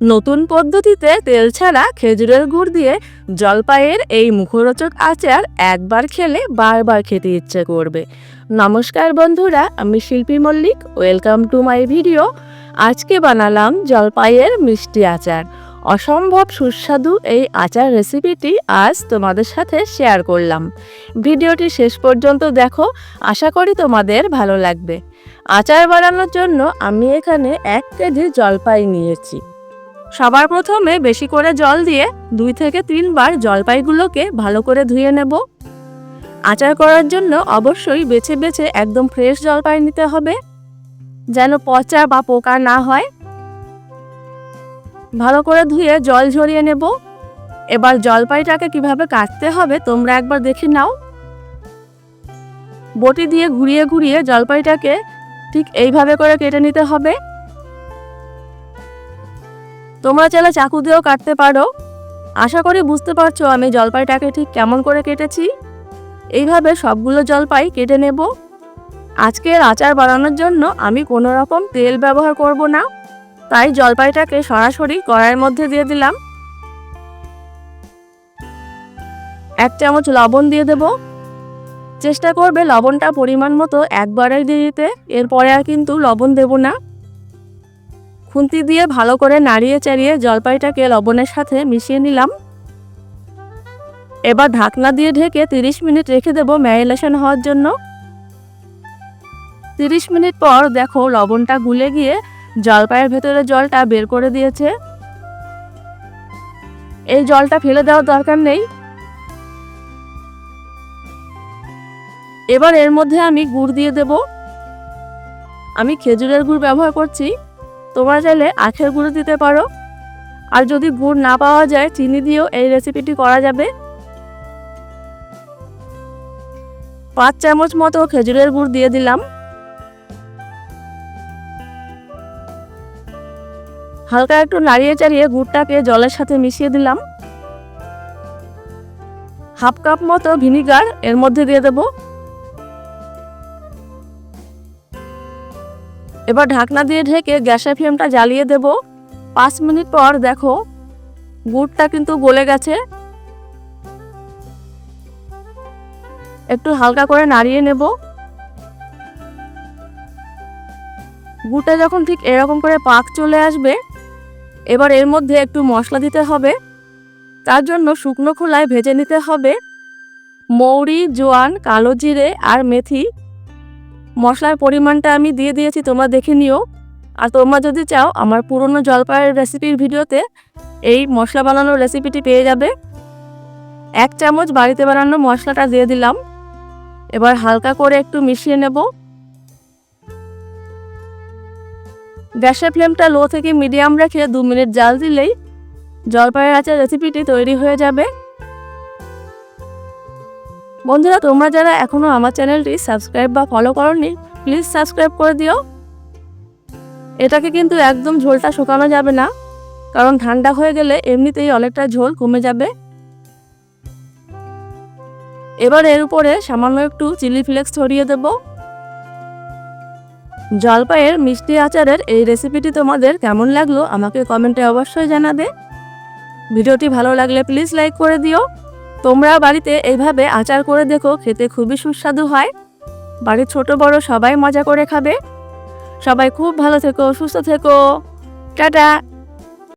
নতুন পদ্ধতিতে তেল ছাড়া খেজুরের গুড় দিয়ে জলপাইয়ের এই মুখরোচক আচার একবার খেলে বারবার খেতে ইচ্ছে করবে। নমস্কার বন্ধুরা, আমি Shilpi Mallick, welcome to my video. আজকে বানালাম জলপাইয়ের মিষ্টি আচার। অসম্ভব সুস্বাদু এই আচার রেসিপিটি আজ তোমাদের সাথে শেয়ার করলাম। ভিডিওটি শেষ পর্যন্ত দেখো, আশা করি তোমাদের ভালো লাগবে। আচার বানানোর জন্য আমি এখানে এক কেজি জলপাই নিয়েছি। সবার প্রথমে বেশি করে জল দিয়ে দুই থেকে তিনবার জলপাইগুলোকে ভালো করে ধুয়ে নেব। আচার করার জন্য অবশ্যই বেছে বেছে একদম ফ্রেশ জলপাই নিতে হবে, যেন পচা বা পোকা না হয়। ভালো করে ধুয়ে জল ঝরিয়ে নেব। এবার জলপাইটাকে কীভাবে কাটতে হবে তোমরা একবার দেখে নাও। বটি দিয়ে ঘুরিয়ে ঘুরিয়ে জলপাইটাকে ঠিক এইভাবে করে কেটে নিতে হবে। তোমরা চাইলে চাকু দিয়েও কাটতে পারো। আশা করি বুঝতে পারছ আমি জলপাইটাকে ঠিক কেমন করে কেটেছি। এইভাবে সবগুলো জলপাই কেটে নেব। আজকের আচার বানানোর জন্য আমি কোনো রকম তেল ব্যবহার করব না। তাই জলপাইটাকে সরাসরি কড়াইয়ের মধ্যে দিয়ে দিলাম। এক চামচ লবণ দিয়ে দেব। চেষ্টা করবে লবণটা পরিমাণ মতো একবারে দিয়ে দিতে। এরপরে আর কিন্তু লবণ দেব না। খুন্তি দিয়ে ভালো করে নাড়িয়ে চাড়িয়ে জলপাইটাকে লবণের সাথে মিশিয়ে নিলাম। এবার ঢাকনা দিয়ে ঢেকে 30 মিনিট রেখে দেব ম্যারিনেশন হওয়ার জন্য। 30 মিনিট পর দেখো লবণটা গুলে গিয়ে জলপাইয়ের ভেতরে জলটা বের করে দিয়েছে। এই জলটা ফেলে দেওয়ার দরকার নেই। এবার এর মধ্যে আমি গুড় দিয়ে দেব। আমি খেজুরের গুড় ব্যবহার করছি। তোমরা চাইলে আখের গুঁড়ো দিতে পারো। আর যদি গুড় না পাওয়া যায়, চিনি দিয়েও এই রেসিপিটি করা যাবে। পাঁচ চামচ মতো খেজুরের গুড় দিয়ে দিলাম। হালকা একটু নাড়িয়ে চাড়িয়ে গুড়টাকে জলের সাথে মিশিয়ে দিলাম। হাফ কাপ মতো ভিনিগার এর মধ্যে দিয়ে দেবো। এবার ঢাকনা দিয়ে ঢেকে গ্যাসের ফ্লেমটা জ্বালিয়ে দেব। পাঁচ মিনিট পর দেখো, গুড়টা কিন্তু গলে গেছে। একটু হালকা করে নাড়িয়ে নেব। গুড়টা যখন ঠিক এরকম করে পাক চলে আসবে, এবার এর মধ্যে একটু মশলা দিতে হবে। তার জন্য শুকনো খোলায় ভেজে নিতে হবে। মৌরি, জোয়ান, কালো জিরে আর মেথি মশলার পরিমাণটা আমি দিয়ে দিয়েছি, তোমরা দেখে নিও। আর তোমরা যদি চাও, আমার পুরনো জলপাইয়ের রেসিপির ভিডিওতে এই মশলা বানানোর রেসিপিটি পেয়ে যাবে। এক চামচ বাড়িতে বানানো মশলাটা দিয়ে দিলাম। এবার হালকা করে একটু মিশিয়ে নেব। গ্যাসের ফ্লেমটা লো থেকে মিডিয়াম রেখে দু মিনিট জাল দিলেই জলপাইয়ের আচার রেসিপিটি তৈরি হয়ে যাবে। বন্ধুরা, তোমরা যারা এখনও আমার চ্যানেলটি সাবস্ক্রাইব বা ফলো করনি প্লিজ সাবস্ক্রাইব করে দিও। এটাকে কিন্তু একদম ঝোলটা শুকানো যাবে না, কারণ ঠান্ডা হয়ে গেলে এমনিতেই অনেকটা ঝোল কমে যাবে। এবার এর উপরে সামান্য একটু চিলি ফ্লেক্স ছড়িয়ে দেব। জলপাইয়ের মিষ্টি আচারের এই রেসিপিটি তোমাদের কেমন লাগল, আমাকে কমেন্টে অবশ্যই জানাবে। ভিডিওটি ভালো লাগলে প্লিজ লাইক করে দিও। তোমরা বাড়িতে এইভাবে আচার করে দেখো, খেতে খুবই সুস্বাদু হয়। বাড়ির ছোট বড় সবাই মজা করে খাবে। সবাই খুব ভালো থেকো, সুস্থ থেকো। টাটা।